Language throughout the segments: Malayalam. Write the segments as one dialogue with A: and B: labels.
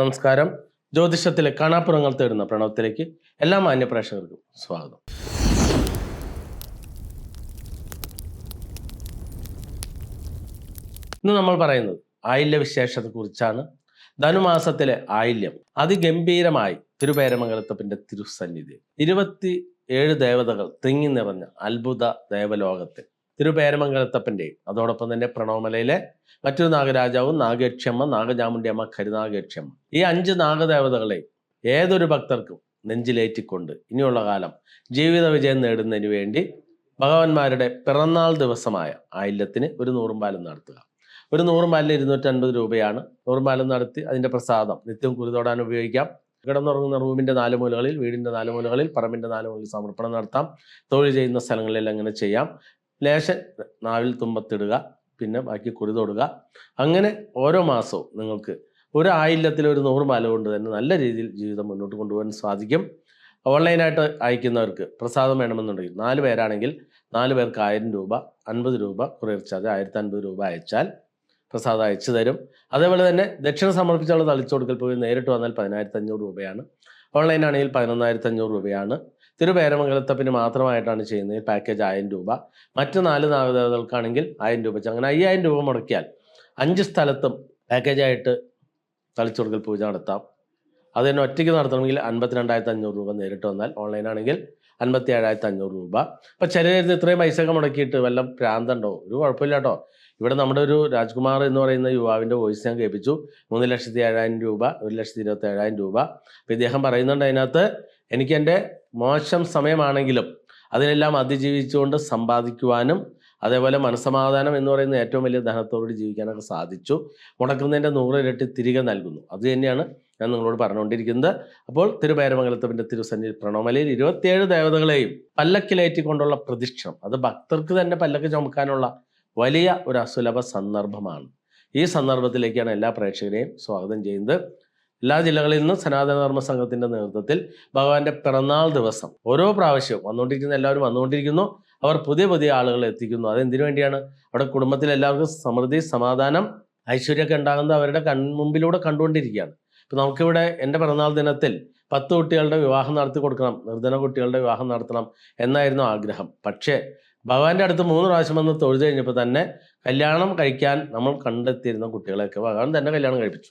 A: നമസ്കാരം. ജ്യോതിഷത്തിലെ കാണാപ്പുറങ്ങൾ തേടുന്ന പ്രണവത്തിലേക്ക് എല്ലാ മാന്യപ്രേക്ഷകർക്കും സ്വാഗതം. ഇന്ന് നമ്മൾ പറയുന്നത് ആയില്യ വിശേഷത്തെക്കുറിച്ചാണ് ധനുമാസത്തിലെ ആയില്യം അതിഗംഭീരമായി തിരുപേരമംഗലത്തപ്പന്റെ തിരുസന്നിധി ഇരുപത്തി ഏഴ് ദേവതകൾ തിങ്ങി നിറഞ്ഞ അത്ഭുത ദേവലോകത്തെ തിരുപേരമംഗലത്തപ്പന്റെയും അതോടൊപ്പം തന്നെ പ്രണോമലയിലെ മറ്റൊരു നാഗരാജാവും നാഗജാമുണ്ടി അമ്മ കരുനാഗക്ഷമ്മ ഈ അഞ്ച് നാഗദേവതകളെ ഏതൊരു ഭക്തർക്കും നെഞ്ചിലേറ്റിക്കൊണ്ട് ഇനിയുള്ള കാലം ജീവിത വിജയം നേടുന്നതിന് വേണ്ടി ഭഗവാന്മാരുടെ പിറന്നാൾ ദിവസമായ ആയില്യത്തിന് ഒരു നൂറുംപാലം നടത്തുക. ഒരു നൂറുംപാലിന് ഇരുന്നൂറ്റൻപത് രൂപയാണ് നൂറുംപാലം നടത്തി അതിന്റെ പ്രസാദം നിത്യം കുരുതോടാൻ ഉപയോഗിക്കാം. കിടന്നുറങ്ങുന്ന റൂമിന്റെ നാല് മൂലകളിൽ വീടിന്റെ നാല് മൂലകളിൽ പറമ്പിന്റെ നാല് മൂലകളിൽ സമർപ്പണം നടത്താം. തൊഴിൽ ചെയ്യുന്ന സ്ഥലങ്ങളിൽ അങ്ങനെ ചെയ്യാം. ലേശൻ നാവിൽ തുമ്പത്തിടുക പിന്നെ ബാക്കി കുറി തൊടുക. അങ്ങനെ ഓരോ മാസവും നിങ്ങൾക്ക് ഒരു ആയില്യത്തിൽ ഒരു നൂറ് മാല കൊണ്ട് തന്നെ നല്ല രീതിയിൽ ജീവിതം മുന്നോട്ട് കൊണ്ടുപോകാൻ സാധിക്കും. ഓൺലൈനായിട്ട് അയക്കുന്നവർക്ക് പ്രസാദം വേണമെന്നുണ്ടെങ്കിൽ നാല് പേരാണെങ്കിൽ നാല് പേർക്ക് ആയിരം രൂപ അൻപത് രൂപ കൊറിയർ ചാർജ് ആയിരത്തി അൻപത് രൂപ അയച്ചാൽ പ്രസാദം അയച്ചു തരും. അതേപോലെ തന്നെ ദക്ഷിണ സമർപ്പിച്ചുള്ള തളിച്ചു കൊടുക്കൽ പോയി നേരിട്ട് വന്നാൽ പതിനായിരത്തി അഞ്ഞൂറ് രൂപയാണ്. ഓൺലൈനാണെങ്കിൽ പതിനൊന്നായിരത്തി അഞ്ഞൂറ് രൂപയാണ്. തിരുപേരമംഗലത്തപ്പിന് മാത്രമായിട്ടാണ് ചെയ്യുന്നത്. പാക്കേജ് ആയിരം രൂപ. മറ്റ് നാല് നാവികതകൾക്കാണെങ്കിൽ ആയിരം രൂപ അങ്ങനെ അയ്യായിരം രൂപ മുടക്കിയാൽ അഞ്ച് സ്ഥലത്തും പാക്കേജായിട്ട് തളിച്ചുറുകൽ പൂജ നടത്താം. അത് തന്നെ ഒറ്റയ്ക്ക് നടത്തണമെങ്കിൽ അൻപത്തിരണ്ടായിരത്തി അഞ്ഞൂറ് രൂപ നേരിട്ട് വന്നാൽ ഓൺലൈനാണെങ്കിൽ അൻപത്തി ഏഴായിരത്തി അഞ്ഞൂറ് രൂപ. അപ്പം ചിലരുന്ന് ഇത്രയും പൈസയൊക്കെ മുടക്കിയിട്ട് വല്ല പ്രാന്തണ്ടോ? ഒരു കുഴപ്പമില്ല കേട്ടോ. ഇവിടെ നമ്മുടെ ഒരു രാജ്കുമാർ എന്ന് പറയുന്ന യുവാവിന്റെ വോയിസ് ഞാൻ കേൾപ്പിച്ചു. മൂന്ന് ലക്ഷത്തി ഏഴായിരം രൂപ ഒരു ലക്ഷത്തി ഇരുപത്തി ഏഴായിരം രൂപ. അപ്പം ഇദ്ദേഹം പറയുന്നുണ്ട് അതിനകത്ത് എനിക്ക് എന്റെ മോശം സമയമാണെങ്കിലും അതിനെല്ലാം അതിജീവിച്ചുകൊണ്ട് സമ്പാദിക്കുവാനും അതേപോലെ മനസമാധാനം എന്ന് പറയുന്ന ഏറ്റവും വലിയ ധനത്തോടുകൂടി ജീവിക്കാനൊക്കെ സാധിച്ചു. മുടക്കുന്നതിന്റെ നൂറിരട്ടി തിരികെ നൽകുന്നു. അത് തന്നെയാണ് ഞാൻ നിങ്ങളോട് പറഞ്ഞുകൊണ്ടിരിക്കുന്നത്. അപ്പോൾ തിരുപൈരമംഗലത്തിന്റെ തിരുസന്നിധി പ്രണവമലയിൽ ഇരുപത്തിയേഴ് ദേവതകളെയും പല്ലക്കിലേറ്റിക്കൊണ്ടുള്ള പ്രതിഷ്ഠം. അത് ഭക്തർക്ക് തന്നെ പല്ലക്ക് ചുമക്കാനുള്ള വലിയ ഒരു അസുലഭ സന്ദർഭമാണ്. ഈ സന്ദർഭത്തിലേക്കാണ് എല്ലാ പ്രേക്ഷകരെയും സ്വാഗതം ചെയ്യുന്നത്. എല്ലാ ജില്ലകളിൽ നിന്നും സനാതനധർമ്മ സംഘത്തിന്റെ നേതൃത്വത്തിൽ ഭഗവാന്റെ പിറന്നാൾ ദിവസം ഓരോ പ്രാവശ്യവും വന്നുകൊണ്ടിരിക്കുന്ന എല്ലാവരും വന്നുകൊണ്ടിരിക്കുന്നു. അവർ പുതിയ പുതിയ ആളുകളെ എത്തിക്കുന്നു. അതെന്തിനു വേണ്ടിയാണ്? അവിടെ കുടുംബത്തിൽ എല്ലാവർക്കും സമൃദ്ധി സമാധാനം ഐശ്വര്യമൊക്കെ ഉണ്ടാകുന്നത് അവരുടെ കൺമുമ്പിലൂടെ കണ്ടുകൊണ്ടിരിക്കുകയാണ്. ഇപ്പം നമുക്കിവിടെ എന്റെ പിറന്നാൾ ദിനത്തിൽ പത്ത് കുട്ടികളുടെ വിവാഹം നടത്തി കൊടുക്കണം നിർധന കുട്ടികളുടെ വിവാഹം നടത്തണം എന്നായിരുന്നു ആഗ്രഹം. പക്ഷേ ഭഗവാന്റെ അടുത്ത് മൂന്ന് പ്രാവശ്യം വന്ന് തൊഴുത് കഴിഞ്ഞപ്പോൾ തന്നെ കല്യാണം കഴിക്കാൻ നമ്മൾ കണ്ടെത്തിയിരുന്ന കുട്ടികളെയൊക്കെ ഭഗവാൻ തന്നെ കല്യാണം കഴിപ്പിച്ചു.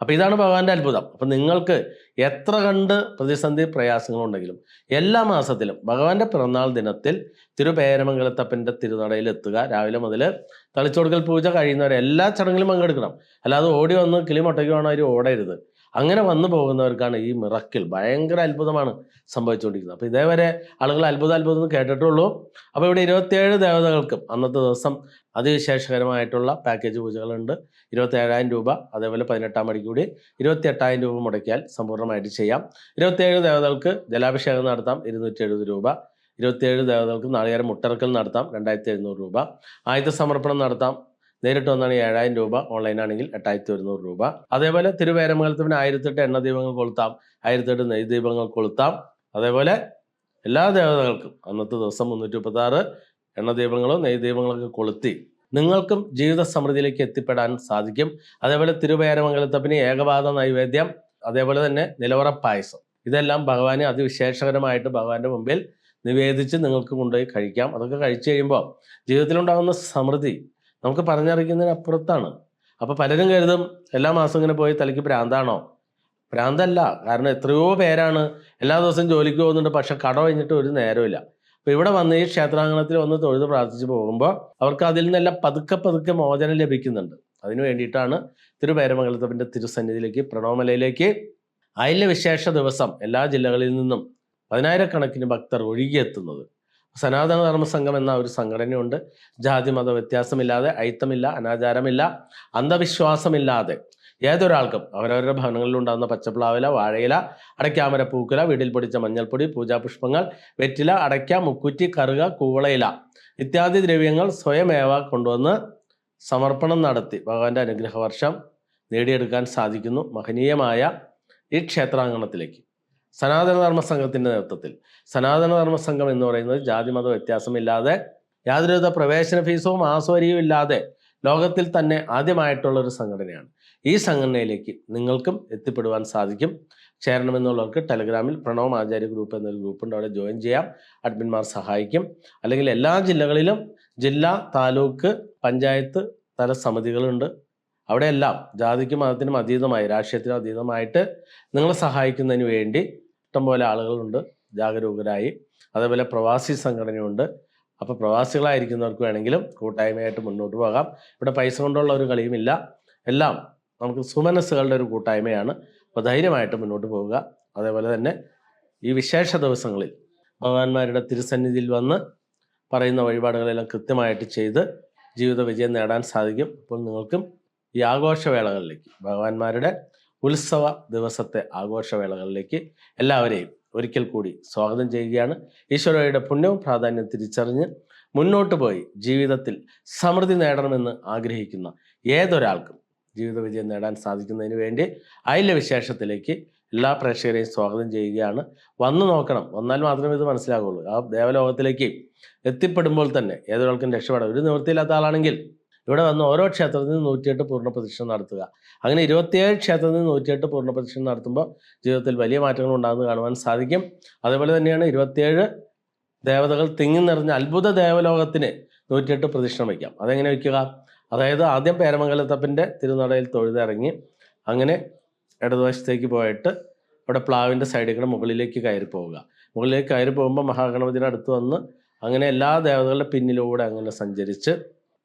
A: അപ്പോൾ ഇതാണ് ഭഗവാന്റെ അത്ഭുതം. അപ്പം നിങ്ങൾക്ക് എത്ര കണ്ട് പ്രതിസന്ധി പ്രയാസങ്ങളുണ്ടെങ്കിലും എല്ലാ മാസത്തിലും ഭഗവാന്റെ പിറന്നാൾ ദിനത്തിൽ തിരുപേരമംഗലത്തപ്പന്റെ തിരുനടയിൽ എത്തുക. രാവിലെ മുതൽ തളിച്ചോടുക്കൽ പൂജ കഴിയുന്നവരെ എല്ലാ ചടങ്ങിലും പങ്കെടുക്കണം. അല്ലാതെ ഓടി വന്ന് കിളി മുട്ടയ്ക്ക് വേണം അവർ ഓടരുത്. അങ്ങനെ വന്നു പോകുന്നവർക്കാണ് ഈ മിറക്കിൽ ഭയങ്കര അത്ഭുതമാണ് സംഭവിച്ചുകൊണ്ടിരിക്കുന്നത്. അപ്പോൾ ഇതേവരെ ആളുകൾ അത്ഭുത അത്ഭുതം എന്ന് കേട്ടിട്ടുള്ളൂ. അപ്പോൾ ഇവിടെ ഇരുപത്തിയേഴ് ദേവതകൾക്കും അന്നത്തെ ദിവസം അതിവിശേഷകരമായിട്ടുള്ള പാക്കേജ് പൂജകളുണ്ട്. ഇരുപത്തേഴായിരം രൂപ അതേപോലെ പതിനെട്ടാം മണിക്ക് കൂടി ഇരുപത്തി എട്ടായിരം രൂപ മുടക്കിയാൽ സമ്പൂർണമായിട്ട് ചെയ്യാം. ഇരുപത്തിയേഴ് ദേവതകൾക്ക് ജലാഭിഷേകം നടത്താം ഇരുന്നൂറ്റി എഴുപത് രൂപ. ഇരുപത്തിയേഴ് ദേവതകൾക്ക് നാളികേരം മുട്ടിറക്കൽ നടത്താം രണ്ടായിരത്തി എഴുന്നൂറ് രൂപ. ആയുധ സമർപ്പണം നടത്താം നേരിട്ട് വന്നാണ് ഏഴായിരം രൂപ ഓൺലൈനാണെങ്കിൽ എട്ടായിരത്തി ഒരുന്നൂറ് രൂപ. അതേപോലെ തിരുവേരമംഗലത്തിന് ആയിരത്തെട്ട് എണ്ണ ദീപങ്ങൾ കൊളുത്താം ആയിരത്തെട്ട് നെയ് ദീപങ്ങൾ കൊളുത്താം. അതേപോലെ എല്ലാ ദേവതകൾക്കും അന്നത്തെ ദിവസം മുന്നൂറ്റി മുപ്പത്തി ആറ് എണ്ണ ദീപങ്ങളോ നെയ് ദീപങ്ങളൊക്കെ കൊളുത്തി നിങ്ങൾക്കും ജീവിത സമൃദ്ധിയിലേക്ക് എത്തിപ്പെടാൻ സാധിക്കും. അതേപോലെ തിരുവേരമംഗലത്തപ്പിന് ഏകപാത നൈവേദ്യം അതേപോലെ തന്നെ നിലവറ പായസം. ഇതെല്ലാം ഭഗവാനെ അതിവിശേഷകരമായിട്ട് ഭഗവാന്റെ മുമ്പിൽ നിവേദിച്ച് നിങ്ങൾക്ക് കൊണ്ടുപോയി കഴിക്കാം. അതൊക്കെ കഴിച്ചു കഴിയുമ്പോൾ ജീവിതത്തിലുണ്ടാകുന്ന സമൃദ്ധി നമുക്ക് പറഞ്ഞറിയിക്കുന്നതിനപ്പുറത്താണ്. അപ്പോൾ പലരും കരുതും എല്ലാ മാസം ഇങ്ങനെ പോയി തലയ്ക്ക് പ്രാന്താണോ? പ്രാന്തല്ല. കാരണം എത്രയോ പേരാണ് എല്ലാ ദിവസവും ജോലിക്ക് പോകുന്നുണ്ട്. പക്ഷെ കട കഴിഞ്ഞിട്ട് ഒരു നേരമില്ല അപ്പോൾ ഇവിടെ വന്ന് ഈ ക്ഷേത്രാങ്കണത്തിൽ വന്ന് തൊഴുത് പ്രാർത്ഥിച്ച് പോകുമ്പോൾ അവർക്ക് അതിൽ നിന്നെല്ലാം പതുക്കെ പതുക്കെ മോചനം ലഭിക്കുന്നുണ്ട്. അതിനു വേണ്ടിയിട്ടാണ് തിരുപേരമംഗലത്തപ്പന്റെ തിരുസന്നിധിയിലേക്ക് പ്രണവമലയിലേക്ക്. അയല വിശേഷ ദിവസം എല്ലാ ജില്ലകളിൽ നിന്നും പതിനായിരക്കണക്കിന് ഭക്തർ ഒഴുകിയെത്തുന്നത്. സനാതന ധർമ്മ സംഘം എന്ന ഒരു സംഘടനയുണ്ട്. ജാതി മത വ്യത്യാസമില്ലാതെ അയിത്തമില്ല അനാചാരമില്ല അന്ധവിശ്വാസമില്ലാതെ. ഏതൊരാൾക്കും അവരവരുടെ ഭവനങ്ങളിൽ ഉണ്ടാകുന്ന പച്ചപ്ലാവില വാഴയില അടയ്ക്കാമര പൂക്കുല വീട്ടിൽ പൊടിച്ച മഞ്ഞൾപ്പൊടി പൂജാപുഷ്പങ്ങൾ വെറ്റില അടയ്ക്ക മുക്കുറ്റി കറുക കൂവളയില ഇത്യാദി ദ്രവ്യങ്ങൾ സ്വയമേവ കൊണ്ടുവന്ന് സമർപ്പണം നടത്തി. ഭഗവാന്റെ അനുഗ്രഹ വർഷം നേടിയെടുക്കാൻ സാധിക്കുന്നു. മഹനീയമായ ഈ ക്ഷേത്രാങ്കണത്തിലേക്ക്. സനാതന സംഘത്തിന്റെ നേതൃത്വത്തിൽ. സനാതനധർമ്മ സംഘം എന്ന് പറയുന്നത് ജാതി മത വ്യത്യാസമില്ലാതെ യാതൊരുവിധ പ്രവേശന ഫീസോ മാസവരിയും ഇല്ലാതെ ലോകത്തിൽ തന്നെ ആദ്യമായിട്ടുള്ള ഒരു സംഘടനയാണ്. ഈ സംഘടനയിലേക്ക് നിങ്ങൾക്കും എത്തിപ്പെടുവാൻ സാധിക്കും. ചേരണമെന്നുള്ളവർക്ക് ടെലഗ്രാമിൽ പ്രണവ് ആചാര്യ ഗ്രൂപ്പ് എന്നൊരു ഗ്രൂപ്പുണ്ട്. അവിടെ ജോയിൻ ചെയ്യാം. അഡ്മിന്മാർ സഹായിക്കും. അല്ലെങ്കിൽ എല്ലാ ജില്ലകളിലും ജില്ലാ താലൂക്ക് പഞ്ചായത്ത് തല സമിതികളുണ്ട്. അവിടെയെല്ലാം ജാതിക്കും മതത്തിനും അതീതമായി രാഷ്ട്രീയത്തിനും അതീതമായിട്ട് നിങ്ങളെ സഹായിക്കുന്നതിന് വേണ്ടി ഇഷ്ടംപോലെ ആളുകളുണ്ട് ജാഗരൂകരായി. അതേപോലെ പ്രവാസി സംഘടനയുണ്ട്. അപ്പോൾ പ്രവാസികളായിരിക്കുന്നവർക്ക് വേണമെങ്കിലും കൂട്ടായ്മയായിട്ട് മുന്നോട്ട് പോകാം. ഇവിടെ പൈസ കൊണ്ടുള്ള ഒരു കളിയുമില്ല. എല്ലാം നമുക്ക് സുമനസ്സുകളുടെ ഒരു കൂട്ടായ്മയാണ്. അപ്പോൾ ധൈര്യമായിട്ട് മുന്നോട്ട് പോവുക. അതേപോലെ തന്നെ ഈ വിശേഷ ദിവസങ്ങളിൽ ഭഗവാന്മാരുടെ തിരുസന്നിധിയിൽ വന്ന് പറയുന്ന വഴിപാടുകളെല്ലാം കൃത്യമായിട്ട് ചെയ്ത് ജീവിത വിജയം നേടാൻ സാധിക്കും. അപ്പോൾ നിങ്ങൾക്കും ഈ ആഘോഷവേളകളിലേക്ക് ഭഗവാന്മാരുടെ ഉത്സവ ദിവസത്തെ ആഘോഷവേളകളിലേക്ക് എല്ലാവരെയും ഒരിക്കൽ കൂടി സ്വാഗതം ചെയ്യുകയാണ്. ഈശ്വരയുടെ പുണ്യവും പ്രാധാന്യം തിരിച്ചറിഞ്ഞ് മുന്നോട്ട് പോയി ജീവിതത്തിൽ സമൃദ്ധി നേടണമെന്ന് ആഗ്രഹിക്കുന്ന ഏതൊരാൾക്കും ജീവിത വിജയം നേടാൻ സാധിക്കുന്നതിന് വേണ്ടി അയില വിശേഷത്തിലേക്ക് എല്ലാ പ്രേക്ഷകരെയും സ്വാഗതം ചെയ്യുകയാണ്. വന്നു നോക്കണം. വന്നാൽ മാത്രമേ ഇത് മനസ്സിലാകുള്ളൂ. ആ ദേവലോകത്തിലേക്ക് എത്തിപ്പെടുമ്പോൾ തന്നെ ഏതൊരാൾക്കും രക്ഷപ്പെടാം. ഒരു നിവൃത്തിയില്ലാത്ത ആളാണെങ്കിൽ ഇവിടെ വന്ന് ഓരോ ക്ഷേത്രത്തിൽ നിന്ന് നൂറ്റിയെട്ട് പൂർണ പ്രതിഷ്ഠ നടത്തുക. അങ്ങനെ ഇരുപത്തിയേഴ് ക്ഷേത്രത്തിൽ നിന്ന് നൂറ്റിയെട്ട് പൂർണ പ്രതിഷ്ഠ നടത്തുമ്പോൾ ജീവിതത്തിൽ വലിയ മാറ്റങ്ങൾ ഉണ്ടാകുന്നത് കാണുവാൻ സാധിക്കും. അതേപോലെ തന്നെയാണ് ഇരുപത്തിയേഴ് ദേവതകൾ തിങ്ങി നിറഞ്ഞ അത്ഭുത ദേവലോകത്തിന് നൂറ്റിയെട്ട് പ്രതിഷ്ഠ വയ്ക്കാം. അതെങ്ങനെ വയ്ക്കുക? അതായത് ആദ്യം പേരമംഗലത്തപ്പന്റെ തിരുനടയിൽ തൊഴുതിറങ്ങി അങ്ങനെ ഇടതുവശത്തേക്ക് പോയിട്ട് അവിടെ പ്ലാവിന്റെ സൈഡിൽ കൂടെ മുകളിലേക്ക് കയറി പോവുക. മുകളിലേക്ക് കയറി പോകുമ്പോൾ മഹാഗണപതിയുടെ അടുത്ത് വന്ന് അങ്ങനെ എല്ലാ ദേവതകളുടെ പിന്നിലൂടെ അങ്ങനെ സഞ്ചരിച്ച്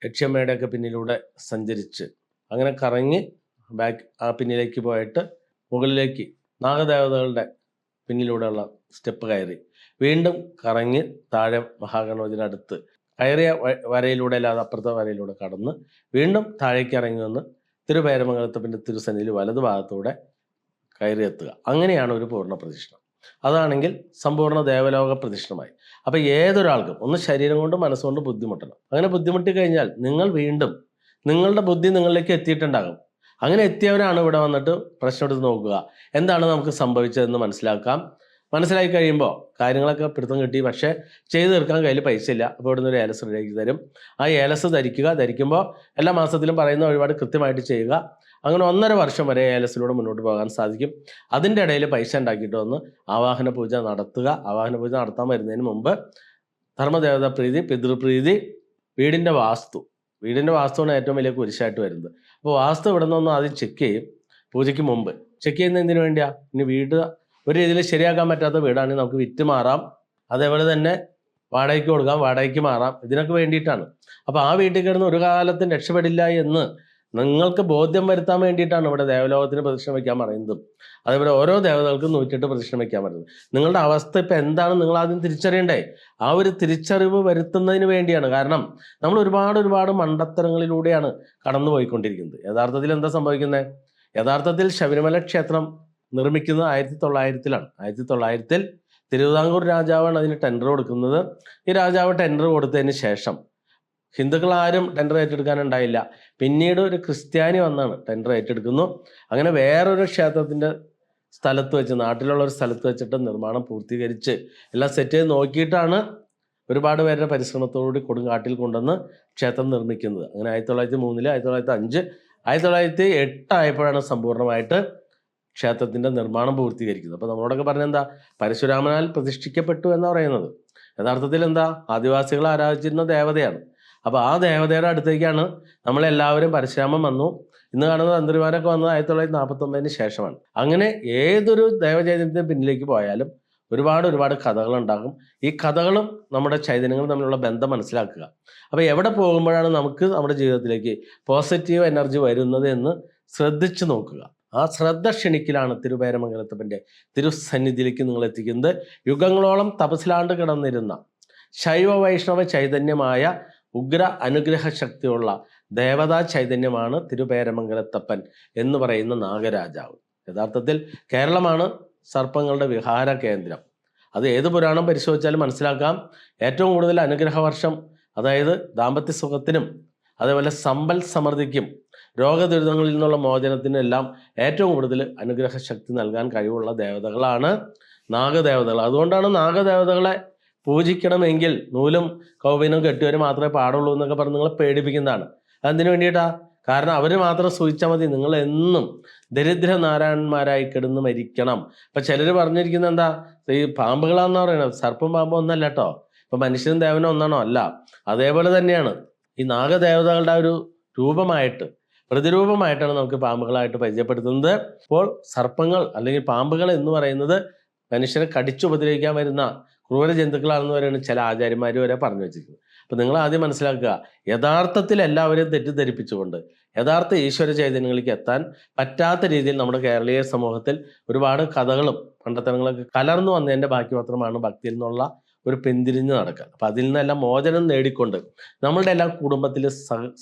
A: യക്ഷ്യമ്മയുടെയൊക്കെ പിന്നിലൂടെ സഞ്ചരിച്ച് അങ്ങനെ കറങ്ങി ബാക്ക് ആ പിന്നിലേക്ക് പോയിട്ട് മുകളിലേക്ക് നാഗദേവതകളുടെ പിന്നിലൂടെയുള്ള സ്റ്റെപ്പ് കയറി. വീണ്ടും കറങ്ങി താഴെ മഹാഗണപതിനടുത്ത് കയറിയ വരയിലൂടെ അല്ലാതെ അപ്പുറത്തെ വരയിലൂടെ കടന്ന് വീണ്ടും താഴേക്ക് ഇറങ്ങി വന്ന് തിരുപേരമംഗലത്തപ്പന്റെ തിരുസന്നിയിൽ വലതു ഭാഗത്തൂടെ കയറിയെത്തുക അങ്ങനെയാണ് ഒരു പൂർണ പ്രതിഷ്ഠ. അതാണെങ്കിൽ സമ്പൂർണ ദേവലോക പ്രതിഷ്ഠമായി. അപ്പൊ ഏതൊരാൾക്കും ഒന്ന് ശരീരം കൊണ്ട് മനസ്സുകൊണ്ട് ബുദ്ധിമുട്ടണം. അങ്ങനെ ബുദ്ധിമുട്ടി കഴിഞ്ഞാൽ നിങ്ങൾ വീണ്ടും നിങ്ങളുടെ ബുദ്ധി നിങ്ങളിലേക്ക് എത്തിയിട്ടുണ്ടാകും. അങ്ങനെ എത്തിയവരാണ് ഇവിടെ വന്നിട്ട് പ്രശ്നം എടുത്ത് നോക്കുക. എന്താണ് നമുക്ക് സംഭവിച്ചതെന്ന് മനസ്സിലാക്കാം. മനസ്സിലാക്കി കഴിയുമ്പോൾ കാര്യങ്ങളൊക്കെ പിടുത്തം കിട്ടി. പക്ഷേ ചെയ്തു തീർക്കാൻ കയ്യിൽ പൈസ ഇല്ല. അപ്പോൾ ഇവിടുന്ന് ഒരു ഏലസ് റെഡിയാക്കി തരും. ആ ഏലസ് ധരിക്കുക. ധരിക്കുമ്പോൾ എല്ലാ മാസത്തിലും പറയുന്ന ഒരുപാട് കൃത്യമായിട്ട് ചെയ്യുക. അങ്ങനെ ഒന്നര വർഷം വരെ ഏലസിലൂടെ മുന്നോട്ട് പോകാൻ സാധിക്കും. അതിന്റെ ഇടയിൽ പൈസ ഉണ്ടാക്കിയിട്ട് വന്ന് ആവാഹന പൂജ നടത്തുക. ആവാഹന പൂജ നടത്താൻ വരുന്നതിന് മുമ്പ് ധർമ്മദേവത പ്രീതി പിതൃപ്രീതി വീടിന്റെ വാസ്തു. വീടിന്റെ വാസ്തുവാണ് ഏറ്റവും വലിയ കുരിശായിട്ട് വരുന്നത്. അപ്പോൾ വാസ്തു ഇവിടെ നിന്നൊന്ന് ആദ്യം ചെക്ക് ചെയ്യും. പൂജയ്ക്ക് മുമ്പ്. ചെക്ക് ചെയ്യുന്ന എന്തിനു വേണ്ടിയാണ് ഇനി വീട് ഒരു രീതിയിൽ ശരിയാക്കാൻ പറ്റാത്ത വീടാണെങ്കിൽ നമുക്ക് വിറ്റ് മാറാം. അതേപോലെ തന്നെ വാടകയ്ക്ക് കൊടുക്കാം. വാടകയ്ക്ക് മാറാം. ഇതിനൊക്കെ വേണ്ടിയിട്ടാണ്. അപ്പോൾ ആ വീട്ടിൽ കിടന്ന് ഒരു കാലത്തും രക്ഷപ്പെടില്ല എന്ന് നിങ്ങൾക്ക് ബോധ്യം വരുത്താൻ വേണ്ടിയിട്ടാണ് ഇവിടെ ദേവലോകത്തിന് പ്രദക്ഷിണം വയ്ക്കാൻ പറയുന്നതും. അതേപോലെ ഓരോ ദേവതകൾക്കും നൂറ്റിയെട്ട് പ്രദക്ഷിണം വയ്ക്കാൻ പറയുന്നത്. നിങ്ങളുടെ അവസ്ഥ ഇപ്പം എന്താണ് നിങ്ങൾ ആദ്യം തിരിച്ചറിയണ്ടേ? ആ ഒരു തിരിച്ചറിവ് വരുത്തുന്നതിന് വേണ്ടിയാണ്. കാരണം നമ്മൾ ഒരുപാട് ഒരുപാട് മണ്ടത്തരങ്ങളിലൂടെയാണ് കടന്നു പോയിക്കൊണ്ടിരിക്കുന്നത് യഥാർത്ഥത്തിൽ എന്താ സംഭവിക്കുന്നത്? യഥാർത്ഥത്തിൽ ശബരിമല ക്ഷേത്രം നിർമ്മിക്കുന്നത് ആയിരത്തി തൊള്ളായിരത്തിലാണ് ആയിരത്തി തൊള്ളായിരത്തിൽ തിരുവിതാംകൂർ രാജാവാണ് അതിന് ടെൻഡർ കൊടുക്കുന്നത്. ഈ രാജാവ് ടെൻഡർ കൊടുത്തതിന് ശേഷം ഹിന്ദുക്കൾ ആരും ടെൻഡർ ഏറ്റെടുക്കാനുണ്ടായില്ല. പിന്നീട് ഒരു ക്രിസ്ത്യാനി വന്നാണ് ടെൻഡർ ഏറ്റെടുക്കുന്നു. അങ്ങനെ വേറൊരു ക്ഷേത്രത്തിന്റെ സ്ഥലത്ത് വെച്ച് നാട്ടിലുള്ള ഒരു സ്ഥലത്ത് വെച്ചിട്ട് നിർമ്മാണം പൂർത്തീകരിച്ച് എല്ലാം സെറ്റ് ചെയ്ത് നോക്കിയിട്ടാണ് ഒരുപാട് പേരുടെ പരിശ്രമത്തോടുകൂടി കൊടുങ്കാട്ടിൽ കൊണ്ടുവന്ന് ക്ഷേത്രം നിർമ്മിക്കുന്നത്. അങ്ങനെ ആയിരത്തി തൊള്ളായിരത്തി മൂന്നിൽ ആയിരത്തി തൊള്ളായിരത്തി അഞ്ച് ആയിരത്തി തൊള്ളായിരത്തി എട്ടായപ്പോഴാണ് സമ്പൂർണമായിട്ട് ക്ഷേത്രത്തിന്റെ നിർമ്മാണം പൂർത്തീകരിക്കുന്നത്. അപ്പോൾ നമ്മളോടൊക്കെ പറഞ്ഞെന്താ? പരശുരാമനാൽ പ്രതിഷ്ഠിക്കപ്പെട്ടു എന്ന് പറയുന്നത്. യഥാർത്ഥത്തിൽ എന്താ? ആദിവാസികൾ ആരാധിച്ചിരുന്ന ദേവതയാണ്. അപ്പോൾ ആ ദേവതയുടെ അടുത്തേക്കാണ് നമ്മളെല്ലാവരും പരശുരാമൻ വന്നു. ഇന്ന് കാണുന്ന തന്ത്രിമാരൊക്കെ വന്നത് ആയിരത്തി തൊള്ളായിരത്തി നാൽപ്പത്തൊമ്പതിന് ശേഷമാണ്. അങ്ങനെ ഏതൊരു ദേവചൈതന്യത്തിന് പിന്നിലേക്ക് പോയാലും ഒരുപാട് ഒരുപാട് കഥകളുണ്ടാകും. ഈ കഥകളും നമ്മുടെ ചൈതന്യങ്ങളും തമ്മിലുള്ള ബന്ധം മനസ്സിലാക്കുക. അപ്പോൾ എവിടെ പോകുമ്പോഴാണ് നമുക്ക് നമ്മുടെ ജീവിതത്തിലേക്ക് പോസിറ്റീവ് എനർജി വരുന്നത് എന്ന് ശ്രദ്ധിച്ചു നോക്കുക. ആ ശ്രദ്ധ ക്ഷണിക്കലാണ് തിരുവേരമംഗലത്തപ്പന്റെ തിരുസന്നിധിയിലേക്ക് നിങ്ങൾ എത്തിക്കുന്നത് യുഗങ്ങളോളം തപസിലാണ്ട് കിടന്നിരുന്ന ശൈവ വൈഷ്ണവ ചൈതന്യമായ ഉഗ്ര അനുഗ്രഹ ശക്തിയുള്ള ദേവതാ ചൈതന്യമാണ് തിരുപേരമംഗലത്തപ്പൻ എന്ന് പറയുന്ന നാഗരാജാവ്. യഥാർത്ഥത്തിൽ കേരളമാണ് സർപ്പങ്ങളുടെ വിഹാര കേന്ദ്രം. അത് ഏത് പുരാണം പരിശോധിച്ചാലും മനസ്സിലാക്കാം. ഏറ്റവും കൂടുതൽ അനുഗ്രഹ വർഷം അതായത് ദാമ്പത്യ സുഖത്തിനും അതേപോലെ സമ്പൽ സമൃദ്ധിക്കും രോഗദുരിതങ്ങളിൽ നിന്നുള്ള മോചനത്തിനെല്ലാം ഏറ്റവും കൂടുതൽ അനുഗ്രഹ ശക്തി നൽകാൻ കഴിവുള്ള ദേവതകളാണ് നാഗദേവതകൾ. അതുകൊണ്ടാണ് നാഗദേവതകളെ പൂജിക്കണമെങ്കിൽ നൂലും കൗപിനും കെട്ടിയവരും മാത്രമേ പാടുള്ളൂ എന്നൊക്കെ പറഞ്ഞ് നിങ്ങളെ പേടിപ്പിക്കുന്നതാണ്. അതിന് വേണ്ടിയിട്ടാ? കാരണം അവർ മാത്രം സൂചിച്ചാൽ മതി. നിങ്ങൾ എന്നും ദരിദ്രനാരായണന്മാരായി കിടന്ന് മരിക്കണം. അപ്പം ചിലർ പറഞ്ഞിരിക്കുന്നത് എന്താ? ഈ പാമ്പുകളാന്ന് പറയണത്. സർപ്പം പാമ്പോ ഒന്നല്ല കേട്ടോ ഇപ്പം മനുഷ്യനും ദേവനും ഒന്നാണോ? അല്ല. അതേപോലെ തന്നെയാണ്. ഈ നാഗദേവതകളുടെ ഒരു രൂപമായിട്ട് പ്രതിരൂപമായിട്ടാണ് നമുക്ക് പാമ്പുകളായിട്ട് പരിചയപ്പെടുത്തുന്നത്. അപ്പോൾ സർപ്പങ്ങൾ അല്ലെങ്കിൽ പാമ്പുകൾ എന്ന് പറയുന്നത് മനുഷ്യരെ കടിച്ചുപദ്രവിക്കാൻ വരുന്ന ക്രൂര ജന്തുക്കളാണെന്ന് വരെയാണ് ചില ആചാര്യന്മാർ വരെ പറഞ്ഞു വെച്ചിരിക്കുന്നത് അപ്പം നിങ്ങൾ ആദ്യം മനസ്സിലാക്കുക യഥാർത്ഥത്തിൽ എല്ലാവരെയും തെറ്റിദ്ധരിപ്പിച്ചുകൊണ്ട് യഥാർത്ഥ ഈശ്വര ചൈതന്യങ്ങളിലേക്ക് എത്താൻ പറ്റാത്ത രീതിയിൽ നമ്മുടെ കേരളീയ സമൂഹത്തിൽ ഒരുപാട് കഥകളും കണ്ടെത്തനങ്ങളൊക്കെ കലർന്നു വന്നതിന്റെ ബാക്കി മാത്രമാണ് ഭക്തിയിൽ നിന്നുള്ള ഒരു പിന്തിരിഞ്ഞ് നടക്കുക അപ്പം അതിൽ നിന്നെല്ലാം മോചനം നേടിക്കൊണ്ട് നമ്മളുടെ എല്ലാ കുടുംബത്തിലെ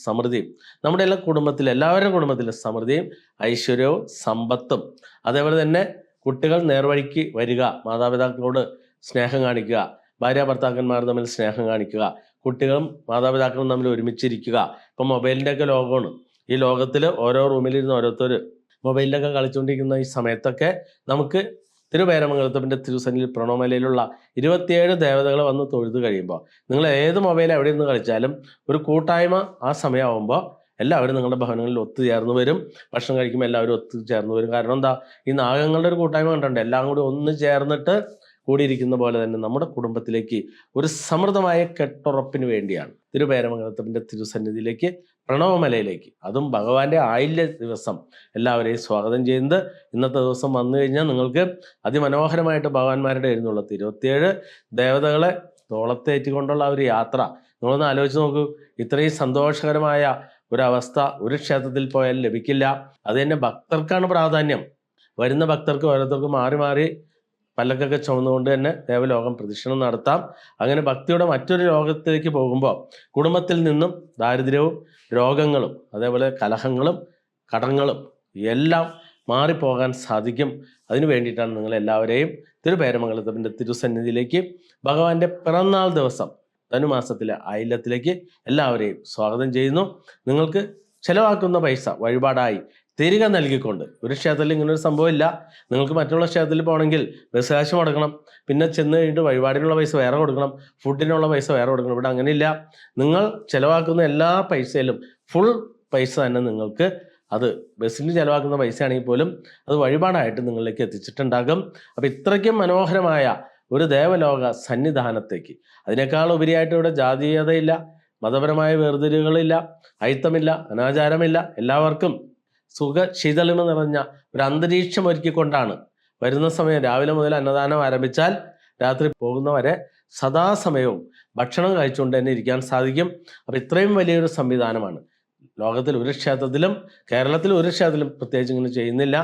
A: സമൃദ്ധിയും നമ്മുടെ എല്ലാ കുടുംബത്തിലെ എല്ലാവരുടെ കുടുംബത്തിലെ സമൃദ്ധിയും ഐശ്വര്യവും സമ്പത്തും അതേപോലെ തന്നെ കുട്ടികൾ നേർവഴിക്ക് വരിക മാതാപിതാക്കളോട് സ്നേഹം കാണിക്കുക ഭാര്യ ഭർത്താക്കന്മാർ തമ്മിൽ സ്നേഹം കാണിക്കുക കുട്ടികളും മാതാപിതാക്കളും തമ്മിൽ ഒരുമിച്ചിരിക്കുക. ഇപ്പം മൊബൈലിന്റെയൊക്കെ ലോകമാണ്. ഈ ലോകത്തിൽ ഓരോ റൂമിലിരുന്ന് ഓരോരുത്തർ മൊബൈലിലൊക്കെ കളിച്ചുകൊണ്ടിരിക്കുന്ന ഈ സമയത്തൊക്കെ നമുക്ക് തിരുവേരമംഗലത്തപ്പന്റെ തിരുസന്നിൽ പ്രണോമലയിലുള്ള ഇരുപത്തിയേഴ് ദേവതകൾ വന്ന് തൊഴുത് കഴിയുമ്പോൾ നിങ്ങൾ ഏത് മൊബൈൽ എവിടെ നിന്ന് കളിച്ചാലും ഒരു കൂട്ടായ്മ ആ സമയമാകുമ്പോൾ എല്ലാവരും നിങ്ങളുടെ ഭവനങ്ങളിൽ ഒത്തുചേർന്ന് വരും. ഭക്ഷണം കഴിക്കുമ്പോൾ എല്ലാവരും ഒത്തുചേർന്ന് വരും. കാരണം എന്താ? ഈ നാഗങ്ങളുടെ ഒരു കൂട്ടായ്മ കണ്ടുണ്ട് എല്ലാം കൂടി ഒന്ന് ചേർന്നിട്ട് കൂടിയിരിക്കുന്ന പോലെ തന്നെ നമ്മുടെ കുടുംബത്തിലേക്ക് ഒരു സമൃദ്ധമായ കെട്ടുറപ്പിന് വേണ്ടിയാണ്. തിരുപേരമംഗലത്തിന്റെ തിരുസന്നിധിയിലേക്ക് പ്രണവമലയിലേക്ക്. അതും ഭഗവാന്റെ ആയില്യ ദിവസം. എല്ലാവരെയും സ്വാഗതം ചെയ്യുന്നത്. ഇന്നത്തെ ദിവസം വന്നു കഴിഞ്ഞാൽ നിങ്ങൾക്ക് അതിമനോഹരമായിട്ട് ഭഗവാന്മാരുടെ എഴുന്നള്ളത്ത് ഇരുപത്തിയേഴ് ദേവതകളെ തോളത്തേറ്റിക്കൊണ്ടുള്ള ഒരു യാത്ര. നിങ്ങളൊന്ന് ആലോചിച്ച് നോക്കൂ. ഇത്രയും സന്തോഷകരമായ ഒരവസ്ഥ ഒരു ക്ഷേത്രത്തിൽ പോയാൽ ലഭിക്കില്ല. അത് തന്നെ ഭക്തർക്കാണ് പ്രാധാന്യം. വരുന്ന ഭക്തർക്ക് ഓരോരുത്തർക്ക് മാറി മാറി പല്ലക്കൊക്കെ ചുമന്നുകൊണ്ട് തന്നെ ദേവലോകം പ്രദക്ഷിണം നടത്താം. അങ്ങനെ ഭക്തിയുടെ മറ്റൊരു ലോകത്തിലേക്ക് പോകുമ്പോൾ കുടുംബത്തിൽ നിന്നും ദാരിദ്ര്യവും രോഗങ്ങളും അതേപോലെ കലഹങ്ങളും കടങ്ങളും എല്ലാം മാറിപ്പോകാൻ സാധിക്കും. അതിനു വേണ്ടിയിട്ടാണ് നിങ്ങൾ എല്ലാവരെയും തിരുപേരമംഗലത്തിന്റെ തിരുസന്നിധിയിലേക്ക് ഭഗവാന്റെ പിറന്നാൾ ദിവസം ധനുമാസത്തിലെ ആയില്യത്തിലേക്ക് എല്ലാവരെയും സ്വാഗതം ചെയ്യുന്നു. നിങ്ങൾക്ക് ചെലവാക്കുന്ന പൈസ വഴിപാടായി തിരികെ നൽകിക്കൊണ്ട്. ഒരു ക്ഷേത്രത്തിൽ ഇങ്ങനെ ഒരു സംഭവം ഇല്ല. നിങ്ങൾക്ക് മറ്റുള്ള ക്ഷേത്രത്തിൽ പോകണമെങ്കിൽ ബസ് അടക്കണം പിന്നെ ചെന്ന് കഴിഞ്ഞിട്ട് വഴിപാടിനുള്ള പൈസ വേറെ കൊടുക്കണം. ഫുഡിനുള്ള പൈസ വേറെ കൊടുക്കണം. ഇവിടെ അങ്ങനെയില്ല നിങ്ങൾ ചിലവാക്കുന്ന എല്ലാ പൈസയിലും ഫുൾ പൈസ തന്നെ നിങ്ങൾക്ക് അത് ബസ്സിന് ചെലവാക്കുന്ന പൈസയാണെങ്കിൽ പോലും അത് വഴിപാടായിട്ട് നിങ്ങളിലേക്ക് എത്തിച്ചിട്ടുണ്ടാകും. അപ്പം ഇത്രയ്ക്കും മനോഹരമായ ഒരു ദേവലോക സന്നിധാനത്തേക്ക്. അതിനേക്കാൾ ഉപരിയായിട്ട് ഇവിടെ ജാതീയതയില്ല. മതപരമായ വേർതിരിവുകളില്ല. അയിത്തമില്ല. അനാചാരമില്ല. എല്ലാവർക്കും സുഖ ശീതളിമ നിറഞ്ഞ ഒരു അന്തരീക്ഷം ഒരുക്കിക്കൊണ്ടാണ്. വരുന്ന സമയം രാവിലെ മുതൽ അന്നദാനം ആരംഭിച്ചാൽ രാത്രി പോകുന്നവരെ സദാസമയവും ഭക്ഷണം കഴിച്ചുകൊണ്ട് തന്നെ ഇരിക്കാൻ സാധിക്കും. അപ്പം ഇത്രയും വലിയൊരു സംവിധാനമാണ്. ലോകത്തിൽ ഒരു ക്ഷേത്രത്തിലും കേരളത്തിൽ ഒരു ക്ഷേത്രത്തിലും പ്രത്യേകിച്ച് ഇങ്ങനെ ചെയ്യുന്നില്ല.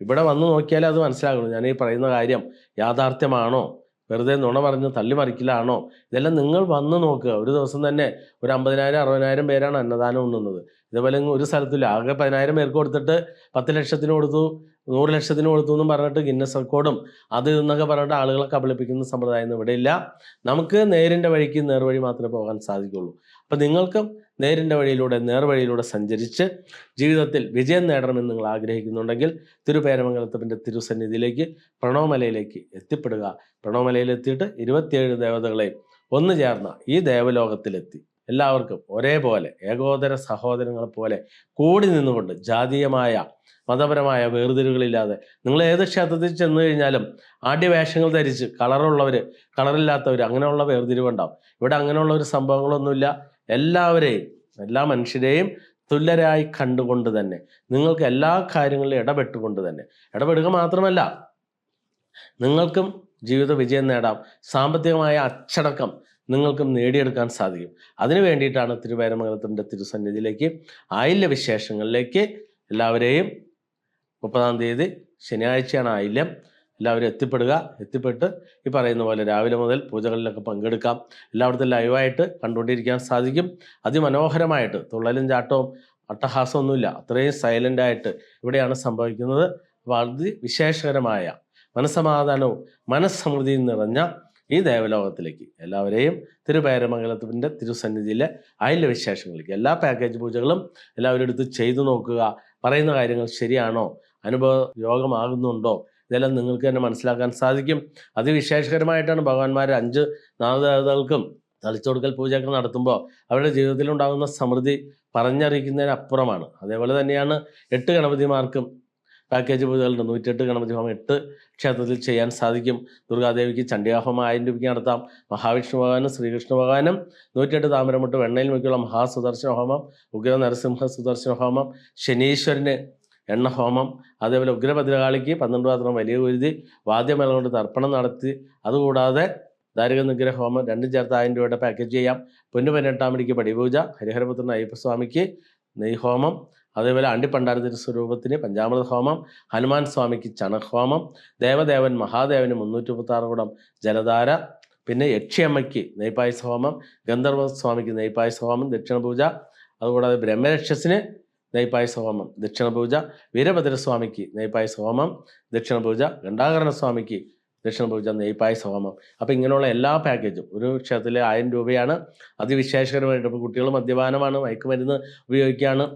A: ഇവിടെ വന്നു നോക്കിയാലേ അത് മനസ്സിലാകുള്ളൂ. ഞാൻ ഈ പറയുന്ന കാര്യം യാഥാർത്ഥ്യമാണോ? വെറുതെ നുണ പറഞ്ഞ് തള്ളിമറിക്കലാണോ ഇതെല്ലാം നിങ്ങൾ വന്ന് നോക്കുക. ഒരു ദിവസം തന്നെ ഒരു അമ്പതിനായിരം അറുപതിനായിരം പേരാണ് അന്നദാനം ഉണ്ണുന്നത്. ഇതേപോലെ ഒരു സ്ഥലത്തില്ല ആകെ പതിനായിരം പേർക്ക് കൊടുത്തിട്ട് പത്ത് ലക്ഷത്തിന് കൊടുത്തു നൂറ് ലക്ഷത്തിന് കൊടുത്തു എന്നും പറഞ്ഞിട്ട് ഗിന്നസ് റെക്കോർഡും അത് എന്നൊക്കെ പറഞ്ഞിട്ട് ആളുകളെ കബളിപ്പിക്കുന്ന സമ്പ്രദായം ഇവിടെ ഇല്ല. നമുക്ക് നേരിന്റെ വഴിക്ക് നേർവഴി മാത്രമേ പോകാൻ സാധിക്കുള്ളൂ അപ്പം നിങ്ങൾക്കും നേരിന്റെ വഴിയിലൂടെ നേർവഴിയിലൂടെ സഞ്ചരിച്ച് ജീവിതത്തിൽ വിജയം നേടണമെന്ന് നിങ്ങൾ ആഗ്രഹിക്കുന്നുണ്ടെങ്കിൽ തിരുപേരമംഗലത്തിന്റെ തിരുസന്നിധിയിലേക്ക് പ്രണവമലയിലേക്ക് എത്തിപ്പെടുക. പ്രണവമലയിലെത്തിയിട്ട് ഇരുപത്തിയേഴ് ദേവതകളെയും ഒന്ന് ചേർന്ന ഈ ദേവലോകത്തിലെത്തി. എല്ലാവർക്കും ഒരേപോലെ ഏകോദര സഹോദരങ്ങളെ പോലെ കൂടി നിന്നുകൊണ്ട് ജാതീയമായ മതപരമായ വേർതിരിവുകളില്ലാതെ നിങ്ങൾ ഏത് ക്ഷേത്രത്തിൽ ചെന്ന് കഴിഞ്ഞാലും ആദ്യവേഷങ്ങൾ ധരിച്ച് കളറുള്ളവർ കളറില്ലാത്തവർ അങ്ങനെയുള്ള വേർതിരിവുണ്ടാവും. ഇവിടെ അങ്ങനെയുള്ള ഒരു സംഭവങ്ങളൊന്നുമില്ല. എല്ലാവരെയും എല്ലാ മനുഷ്യരെയും തുല്യരായി കണ്ടുകൊണ്ട് തന്നെ നിങ്ങൾക്ക് എല്ലാ കാര്യങ്ങളിലും ഇടപെട്ടുകൊണ്ട് തന്നെ ഇടപെടുക മാത്രമല്ല നിങ്ങൾക്കും ജീവിത വിജയം നേടാം. സാമ്പത്തികമായ അച്ചടക്കം നിങ്ങൾക്കും നേടിയെടുക്കാൻ സാധിക്കും. അതിനു വേണ്ടിയിട്ടാണ് തിരുവേരമംഗലത്തിന്റെ തിരുസന്നിധിയിലേക്ക് ആയില്യ വിശേഷങ്ങളിലേക്ക് എല്ലാവരെയും മുപ്പതാം തീയതി ശനിയാഴ്ചയാണ് ആയില്യം. എല്ലാവരും എത്തിപ്പെടുക. എത്തിപ്പെട്ട് ഈ പറയുന്ന പോലെ രാവിലെ മുതൽ പൂജകളിലൊക്കെ പങ്കെടുക്കാം. എല്ലായിടത്തും ലൈവായിട്ട് കണ്ടുകൊണ്ടിരിക്കാൻ സാധിക്കും. അതിമനോഹരമായിട്ട് തുള്ളലും ചാട്ടവും അട്ടഹാസമൊന്നുമില്ല. അത്രയും സൈലന്റായിട്ട് ഇവിടെയാണ് സംഭവിക്കുന്നത്. വളരെ വിശേഷകരമായ മനസ്സമാധാനവും മനസ്സമൃദ്ധിയും നിറഞ്ഞ ഈ ദേവലോകത്തിലേക്ക് എല്ലാവരെയും തിരുപേരമംഗലത്തിന്റെ തിരുസന്നിധിയിലെ അയല വിശേഷങ്ങളിലേക്ക് എല്ലാ പാക്കേജ് പൂജകളും എല്ലാവരും എടുത്ത് ചെയ്തു നോക്കുക. പറയുന്ന കാര്യങ്ങൾ ശരിയാണോ? അനുഭവ യോഗമാകുന്നുണ്ടോ? ഇതെല്ലാം നിങ്ങൾക്ക് തന്നെ മനസ്സിലാക്കാൻ സാധിക്കും. അതിവിശേഷകരമായിട്ടാണ് ഭഗവാന്മാർ അഞ്ച് നാഗദേവതകൾക്കും തളിച്ചുകൊടുക്കൽ പൂജയൊക്കെ നടത്തുമ്പോൾ അവരുടെ ജീവിതത്തിലുണ്ടാകുന്ന സമൃദ്ധി പറഞ്ഞറിയിക്കുന്നതിനപ്പുറമാണ്. അതേപോലെ തന്നെയാണ് എട്ട് ഗണപതിമാർക്കും പാക്കേജ് പൂജകളുണ്ട് നൂറ്റെട്ട് ഗണപതി ഹോമം എട്ട് ക്ഷേത്രത്തിൽ ചെയ്യാൻ സാധിക്കും. ദുർഗാദേവിക്ക് ചണ്ഡികാഹോമം ആയിരം രൂപയ്ക്ക് നടത്താം. മഹാവിഷ്ണു ഭഗവാനും ശ്രീകൃഷ്ണ ഭഗവാനും നൂറ്റെട്ട് താമരമുട്ട് വെണ്ണയിൽ മുക്കിയുള്ള മഹാസുദർശന ഹോമം ഉഗ്ര നരസിംഹ സുദർശന ഹോമം ശനീശ്വരന് എണ്ണ ഹോമം അതേപോലെ ഉഗ്രഭദ്രകാളിക്ക് പന്ത്രണ്ട് പാത്രം വലിയ കുരുതി വാദ്യമേള കൊണ്ട് തർപ്പണം നടത്തി അതുകൂടാതെ ദാരിക നിഗ്രഹ ഹോമം രണ്ടും ചേർത്ത് ആയിരം രൂപയുടെ പാക്കേജ് ചെയ്യാം. പൊന്നു പതിനെട്ടാം മണിക്ക് പടിപൂജ ഹരിഹരപുത്രൻ അയ്യപ്പസ്വാമിക്ക് നെയ്ഹോമം അതേപോലെ അണ്ടിപ്പണ്ടാരത്തിന്റെ സ്വരൂപത്തിന് പഞ്ചാമൃത ഹോമം ഹനുമാൻ സ്വാമിക്ക് ചണഹോമം ദേവദേവൻ മഹാദേവന് മുന്നൂറ്റി മുപ്പത്താറ് കുടം ജലധാര പിന്നെ യക്ഷിയമ്മയ്ക്ക് നെയ്പായസ ഹോമം ഗന്ധർവ സ്വാമിക്ക് നെയ്പായസ ഹോമം ദക്ഷിണപൂജ അതുകൂടാതെ ബ്രഹ്മരക്ഷസിന് നെയ്പായസ ഹോമം ദക്ഷിണപൂജ വീരഭദ്രസ്വാമിക്ക് നെയ്പായസ ഹോമം ദക്ഷിണപൂജ ഗണ്ടാകരണ സ്വാമിക്ക് ദക്ഷിണപൂജ നെയ്പായസ ഹോമം. അപ്പോൾ ഇങ്ങനെയുള്ള എല്ലാ പാക്കേജും ഒരു ക്ഷേത്രത്തിലെ ആയിരം രൂപയാണ്. അതിവിശേഷകരമായിട്ട് ഇപ്പോൾ കുട്ടികൾ മദ്യപാനമാണ് മയക്കുമരുന്ന് ഉപയോഗിക്കുകയാണ്.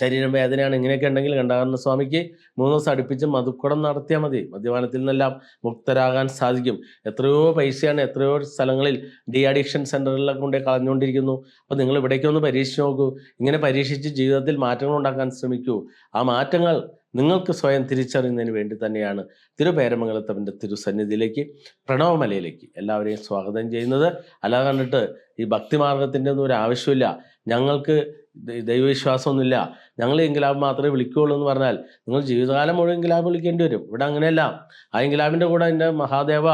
A: ശരീരം വേദനയാണ് ഇങ്ങനെയൊക്കെ ഉണ്ടെങ്കിൽ ഗണ്ടാകരണ സ്വാമിക്ക് മൂന്ന് ദിവസം അടുപ്പിച്ച് മധുക്കുടം നടത്തിയാൽ മതി. മദ്യപാനത്തിൽ നിന്നെല്ലാം മുക്തരാകാൻ സാധിക്കും. എത്രയോ പൈസയാണ് എത്രയോ സ്ഥലങ്ങളിൽ ഡി അഡിക്ഷൻ സെന്ററുകളിലൊക്കെ കൊണ്ടേ കളഞ്ഞുകൊണ്ടിരിക്കുന്നു. അപ്പോൾ നിങ്ങൾ ഇവിടേക്ക് ഒന്ന് പരീക്ഷിച്ച് നോക്കൂ. ഇങ്ങനെ പരീക്ഷിച്ച് ജീവിതത്തിൽ മാറ്റങ്ങൾ ഉണ്ടാക്കാൻ ശ്രമിക്കൂ. ആ മാറ്റങ്ങൾ നിങ്ങൾക്ക് സ്വയം തിരിച്ചറിയുന്നതിന് വേണ്ടി തന്നെയാണ് തിരുപേരമംഗലത്തവന്റെ തിരുസന്നിധിയിലേക്ക് പ്രണവമലയിലേക്ക് എല്ലാവരെയും സ്വാഗതം ചെയ്യുന്നത്. അല്ലാതെ കണ്ടിട്ട് ഈ ഭക്തിമാർഗത്തിന്റെ ഒന്നും ഒരു ആവശ്യമില്ല. ഞങ്ങൾക്ക് ദൈവവിശ്വാസമൊന്നുമില്ല. ഞങ്ങൾ ഇൻകിലാബ് മാത്രമേ വിളിക്കുകയുള്ളൂ എന്ന് പറഞ്ഞാൽ നിങ്ങൾ ജീവിതകാലം മുഴുവൻ ഇൻകിലാബ് വിളിക്കേണ്ടി വരും. ഇവിടെ അങ്ങനെയല്ല. ആ ഇൻകിലാബിന്റെ കൂടെ എന്റെ മഹാദേവ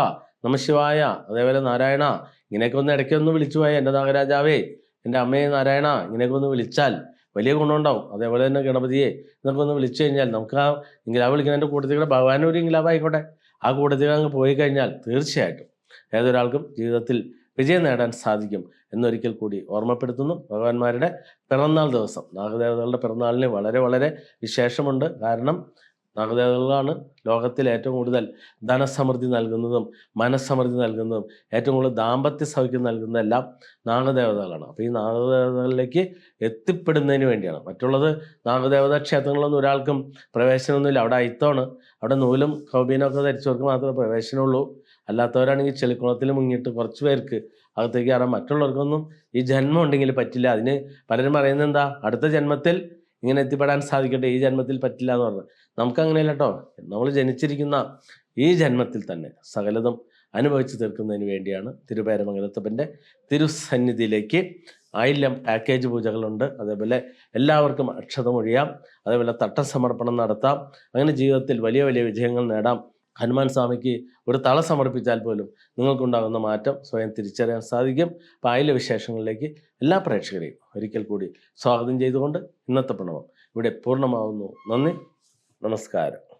A: നമശിവായ അതേപോലെ നാരായണ ഇങ്ങനെയൊക്കെ ഒന്ന് ഇടയ്ക്ക് ഒന്ന് വിളിച്ചു പോയ എന്റെ നാഗരാജാവേ എന്റെ അമ്മയെ നാരായണ ഇങ്ങനെയൊക്കെ ഒന്ന് വിളിച്ചാൽ വലിയ ഗുണമുണ്ടാവും. അതേപോലെ തന്നെ ഗണപതിയെ എന്നൊക്കെ ഒന്ന് വിളിച്ചു കഴിഞ്ഞാൽ നമുക്ക് ആ ഇംഗ്ലാബ് വിളിക്കുന്നതിന്റെ കൂട്ടത്തിൽ കൂടെ ഭഗവാൻ ഒരു ഇംഗ്ലാവ് ആയിക്കോട്ടെ. ആ കൂട്ടത്തിൽ അങ്ങ് പോയി കഴിഞ്ഞാൽ തീർച്ചയായിട്ടും ഏതൊരാൾക്കും ജീവിതത്തിൽ വിജയം നേടാൻ സാധിക്കും എന്നൊരിക്കൽ കൂടി ഓർമ്മപ്പെടുത്തുന്നു. ഭഗവാന്മാരുടെ പിറന്നാൾ ദിവസം നാഗദേവതകളുടെ പിറന്നാളിന് വളരെ വളരെ വിശേഷമുണ്ട്. കാരണം നാഗദേവതകളാണ് ലോകത്തിൽ ഏറ്റവും കൂടുതൽ ധനസമൃദ്ധി നൽകുന്നതും മനസ്സമൃദ്ധി നൽകുന്നതും ഏറ്റവും കൂടുതൽ ദാമ്പത്യ സൗഖ്യം നൽകുന്നതെല്ലാം നാഗദേവതകളാണ്. അപ്പോൾ ഈ നാഗദേവതകളിലേക്ക് എത്തിപ്പെടുന്നതിന് വേണ്ടിയാണ്. മറ്റുള്ളത് നാഗദേവതാ ക്ഷേത്രങ്ങളൊന്നും ഒരാൾക്കും പ്രവേശനമൊന്നുമില്ല. അവിടെ അയിത്തമാണ്. അവിടെ നൂലും കൗബീനൊക്കെ ധരിച്ചവർക്ക് മാത്രമേ പ്രവേശനമുള്ളൂ. അല്ലാത്തവരാണെങ്കിൽ ചെളിക്കുളത്തിൽ മുങ്ങിയിട്ട് കുറച്ച് പേർക്ക് അകത്തേക്ക് കയറാം മറ്റുള്ളവർക്കൊന്നും ഈ ജന്മം ഉണ്ടെങ്കിൽ പറ്റില്ല. അതിന് പലരും പറയുന്നത് എന്താ? അടുത്ത ജന്മത്തിൽ ഇങ്ങനെ എത്തിപ്പെടാൻ സാധിക്കട്ടെ ഈ ജന്മത്തിൽ പറ്റില്ല എന്ന് പറഞ്ഞു. നമുക്കങ്ങനെയല്ല കേട്ടോ നമ്മൾ ജനിച്ചിരിക്കുന്ന ഈ ജന്മത്തിൽ തന്നെ സകലതും അനുഭവിച്ചു തീർക്കുന്നതിന് വേണ്ടിയാണ് തിരുപേരമംഗലത്തപ്പന്റെ തിരുസന്നിധിയിലേക്ക് ആയില്യം പാക്കേജ് പൂജകളുണ്ട്. അതേപോലെ എല്ലാവർക്കും അക്ഷതമൊഴിയാം. അതേപോലെ തട്ടസമർപ്പണം നടത്താം. അങ്ങനെ ജീവിതത്തിൽ വലിയ വലിയ വിജയങ്ങൾ നേടാം. ഹനുമാൻ സ്വാമിക്ക് ഒരു തള സമർപ്പിച്ചാൽ പോലും നിങ്ങൾക്കുണ്ടാകുന്ന മാറ്റം സ്വയം തിരിച്ചറിയാൻ സാധിക്കും. ആയില്യ വിശേഷങ്ങളിലേക്ക് എല്ലാ പ്രേക്ഷകരെയും ഒരിക്കൽ കൂടി സ്വാഗതം ചെയ്തുകൊണ്ട് ഇന്നത്തെ പ്രണവം ഇവിടെ പൂർണമാവുന്നു. നന്ദി. നമസ്കാരം.